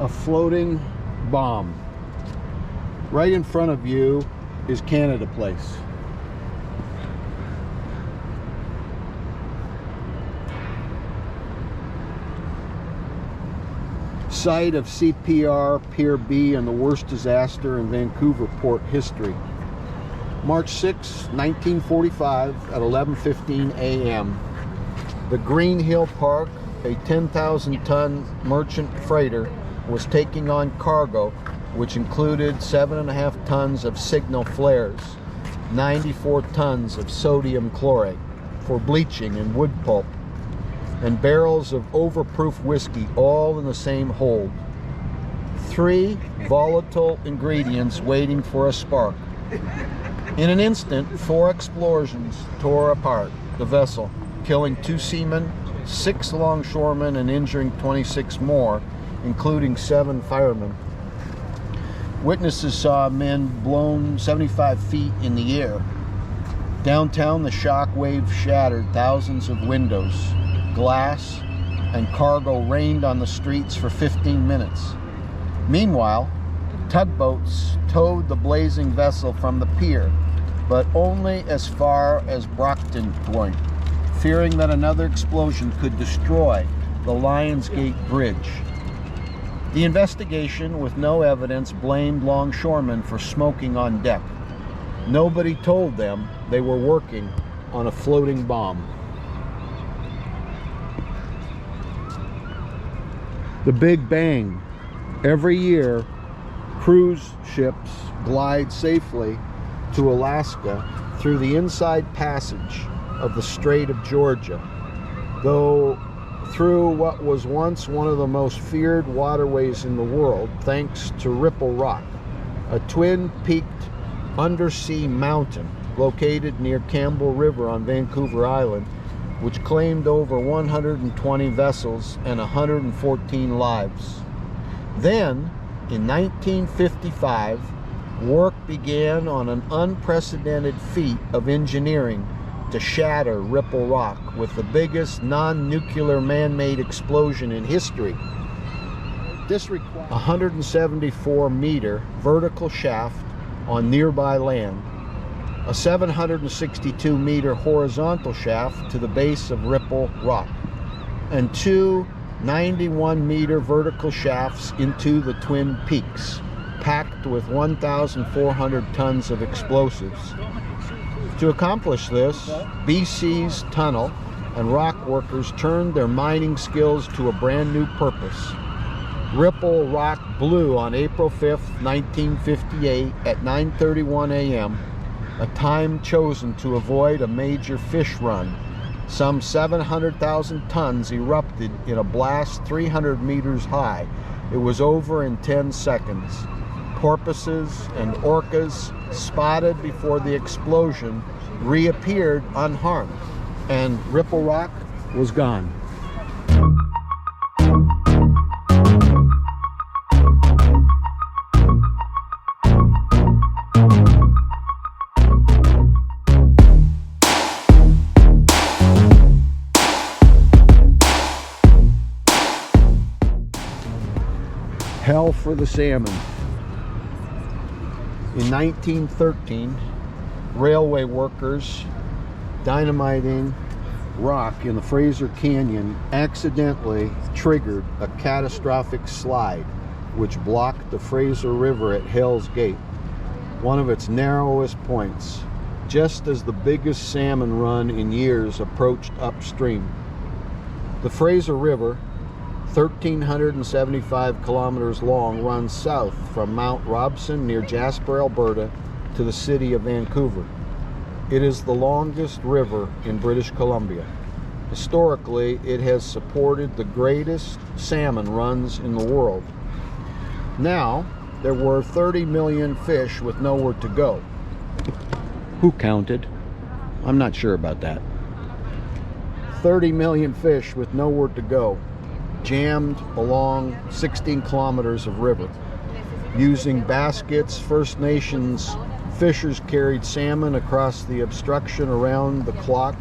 a floating bomb. Right in front of you is Canada Place. Site of CPR Pier B and the worst disaster in Vancouver port history. March 6, 1945 at 11:15 a.m. The Green Hill Park, a 10,000 ton merchant freighter, was taking on cargo which included seven and a half tons of signal flares, 94 tons of sodium chlorate for bleaching and wood pulp, and barrels of overproof whiskey all in the same hold. Three volatile ingredients waiting for a spark. In an instant, four explosions tore apart the vessel, killing two seamen, six longshoremen, and injuring 26 more, including seven firemen. Witnesses saw men blown 75 feet in the air. Downtown, the shock wave shattered thousands of windows, glass, and cargo rained on the streets for 15 minutes. Meanwhile, tugboats towed the blazing vessel from the pier, but only as far as Brockton Point, fearing that another explosion could destroy the Lionsgate Bridge. The investigation, with no evidence, blamed longshoremen for smoking on deck. Nobody told them they were working on a floating bomb. The Big Bang. Every year, cruise ships glide safely to Alaska through the inside passage of the Strait of Georgia, though through what was once one of the most feared waterways in the world, thanks to Ripple Rock, a twin peaked undersea mountain located near Campbell River on Vancouver Island, which claimed over 120 vessels and 114 lives. Then, in 1955, work began on an unprecedented feat of engineering to shatter Ripple Rock with the biggest non nuclear man made explosion in history. This required a 174 meter vertical shaft on nearby land, a 762 meter horizontal shaft to the base of Ripple Rock, and two 91 meter vertical shafts into the Twin Peaks, packed with 1,400 tons of explosives. To accomplish this, BC's tunnel and rock workers turned their mining skills to a brand new purpose. Ripple Rock blew on April 5, 1958 at 9:31 a.m., a time chosen to avoid a major fish run. Some 700,000 tons erupted in a blast 300 meters high. It was over in 10 seconds. Porpoises and orcas spotted before the explosion reappeared unharmed, and Ripple Rock was gone. Hell for the salmon. In 1913, railway workers dynamiting rock in the Fraser Canyon accidentally triggered a catastrophic slide which blocked the Fraser River at Hell's Gate, one of its narrowest points, just as the biggest salmon run in years approached upstream. The Fraser River, 1,375 kilometers long, runs south from Mount Robson near Jasper, Alberta, to the city of Vancouver. It is the longest river in British Columbia. Historically, it has supported the greatest salmon runs in the world. Now, there were 30 million fish with nowhere to go. Who counted? I'm not sure about that. 30 million fish with nowhere to go, jammed along 16 kilometers of river. Using baskets, First Nations Fishers carried salmon across the obstruction around the clock,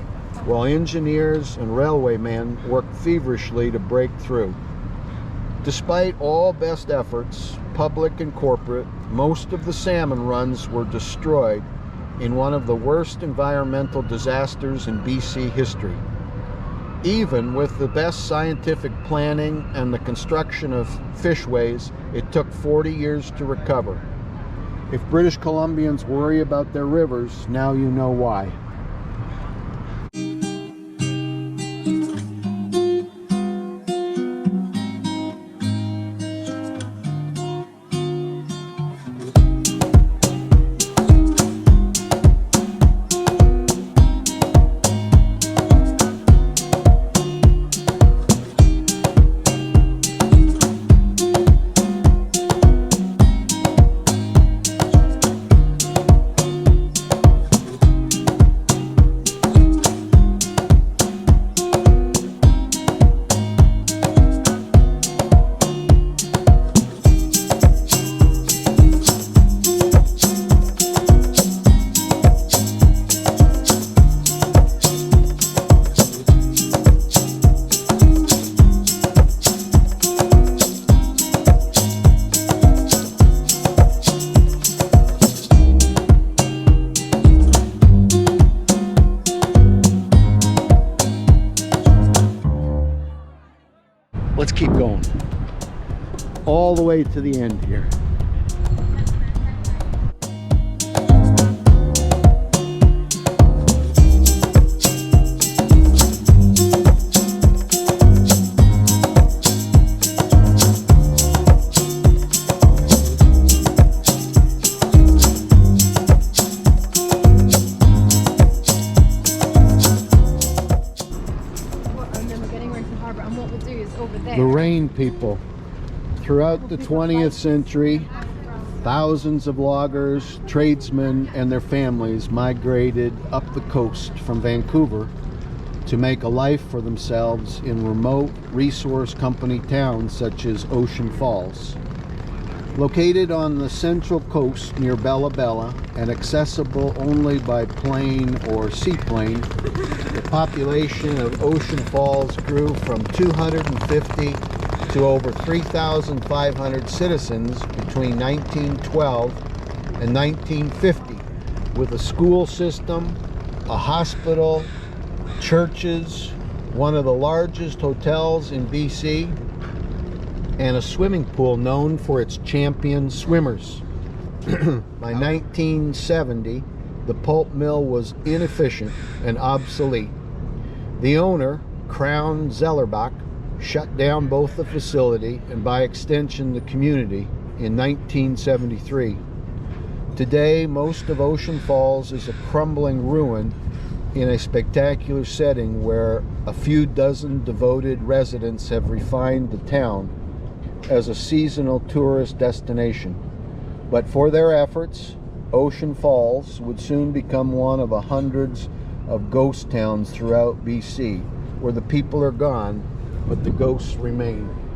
while engineers and railway men worked feverishly to break through. Despite all best efforts, public and corporate, most of the salmon runs were destroyed in one of the worst environmental disasters in BC history. Even with the best scientific planning and the construction of fishways, it took 40 years to recover. If British Columbians worry about their rivers, now you know why. Let's keep going. All the way to the end here. People. Throughout the 20th century, thousands of loggers, tradesmen, and their families migrated up the coast from Vancouver to make a life for themselves in remote resource company towns such as Ocean Falls. Located on the central coast near Bella Bella and accessible only by plane or seaplane, the population of Ocean Falls grew from 250 to over 3,500 citizens between 1912 and 1950, with a school system, a hospital, churches, one of the largest hotels in BC, and a swimming pool known for its champion swimmers. By 1970, the pulp mill was inefficient and obsolete. The owner, Crown Zellerbach, shut down both the facility and by extension the community in 1973. Today, most of Ocean Falls is a crumbling ruin in a spectacular setting where a few dozen devoted residents have refined the town as a seasonal tourist destination. But for their efforts, Ocean Falls would soon become one of a hundreds of ghost towns throughout BC, where the people are gone, but the ghosts remain.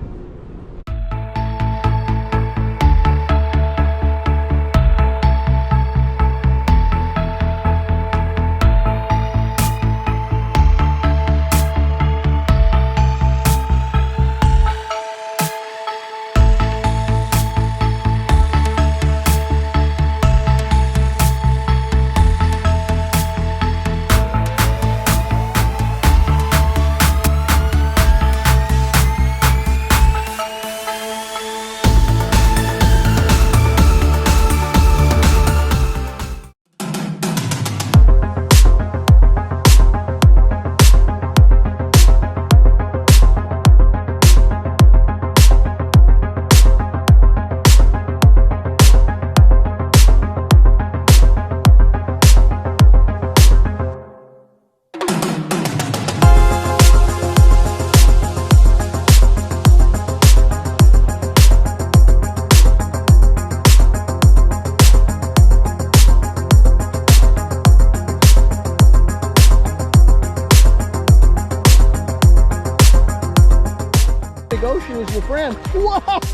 Is